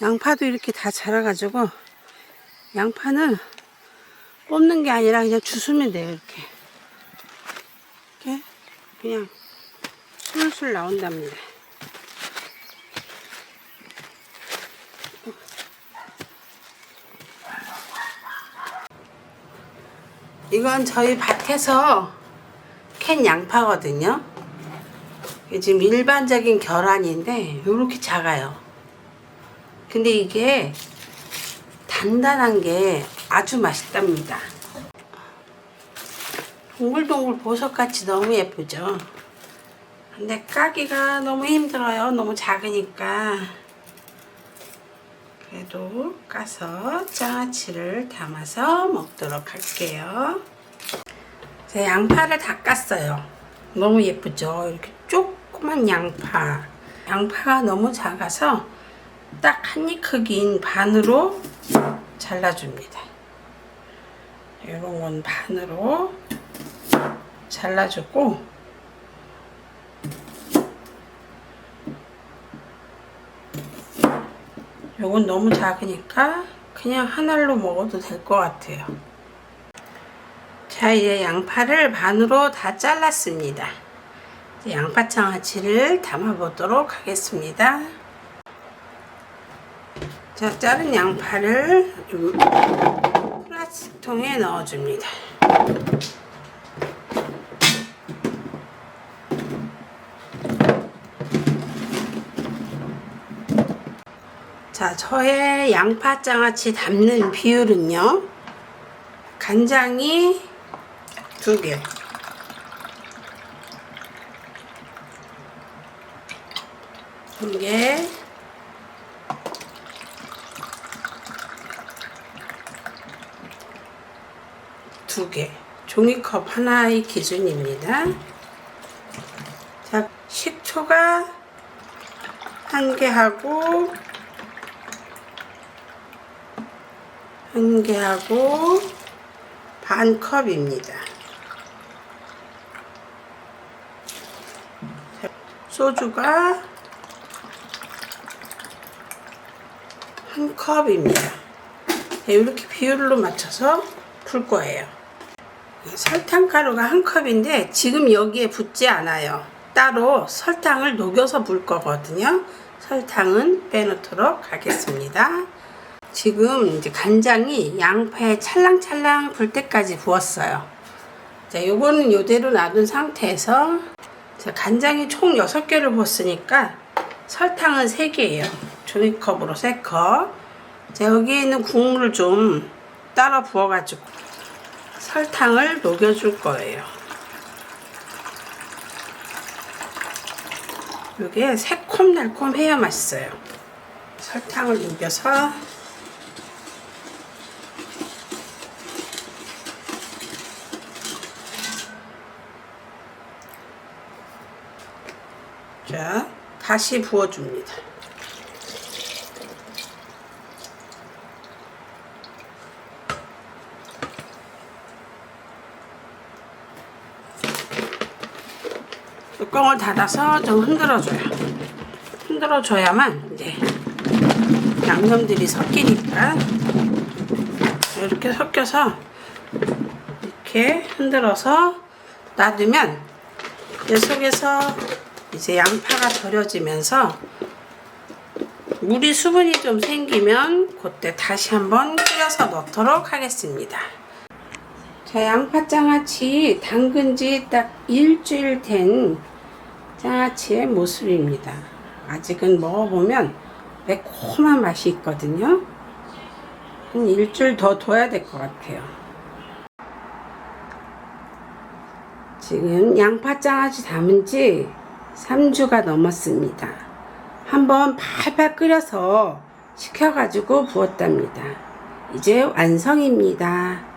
양파도 이렇게 다 자라가지고 양파는 뽑는 게 아니라 그냥 주스면 돼요 이렇게. 이렇게 그냥 술술 나온답니다. 이건 저희 밭에서 캔 양파거든요. 지금 일반적인 계란인데 이렇게 작아요 근데 이게 단단한 게 아주 맛있답니다. 동글동글 보석같이 너무 예쁘죠? 근데 까기가 너무 힘들어요. 너무 작으니까. 그래도 까서 장아찌를 담아서 먹도록 할게요. 제 양파를 다 깠어요. 너무 예쁘죠? 이렇게 조그만 양파. 양파가 너무 작아서 딱 한 입 크기인 반으로 잘라줍니다. 이런 건 반으로 잘라주고 요건 너무 작으니까 그냥 한 알로 먹어도 될 것 같아요. 자 이제 양파를 반으로 다 잘랐습니다. 양파장아찌를 담아보도록 하겠습니다. 자, 자른 양파를 이 플라스틱 통에 넣어줍니다. 자, 저의 양파 장아찌 담는 비율은요. 간장이 두 개. 한 개. 두 개. 종이컵 하나의 기준입니다. 자, 식초가 한 개 하고, 한 개 하고, 반 컵입니다. 자, 소주가 한 컵입니다. 네, 이렇게 비율로 맞춰서 풀 거예요. 설탕가루가 한 컵인데 지금 여기에 붓지 않아요. 따로 설탕을 녹여서 물 거거든요. 설탕은 빼놓도록 하겠습니다. 지금 이제 간장이 양파에 찰랑찰랑 불 때까지 부었어요. 자, 요거는 요대로 놔둔 상태에서 자, 간장이 총 6개를 부었으니까 설탕은 3개예요. 종이컵으로 3컵. 자, 여기에 있는 국물을 좀 따라 부어가지고 설탕을 녹여줄 거예요. 이게 새콤달콤해야 맛있어요. 설탕을 녹여서 자, 다시 부어줍니다. 뚜껑을 닫아서 좀 흔들어줘요. 흔들어줘야만 이제 양념들이 섞이니까 이렇게 섞여서 이렇게 흔들어서 놔두면 이 속에서 이제 양파가 절여지면서 물이 수분이 좀 생기면 그때 다시 한번 끓여서 넣도록 하겠습니다. 자, 양파 장아찌 담근 지 딱 일주일 된 장아찌의 모습입니다. 아직은 먹어보면 매콤한 맛이 있거든요. 한 일주일 더 둬야 될 것 같아요. 지금 양파 장아찌 담은 지 3주가 넘었습니다. 한번 팔팔 끓여서 식혀가지고 부었답니다. 이제 완성입니다.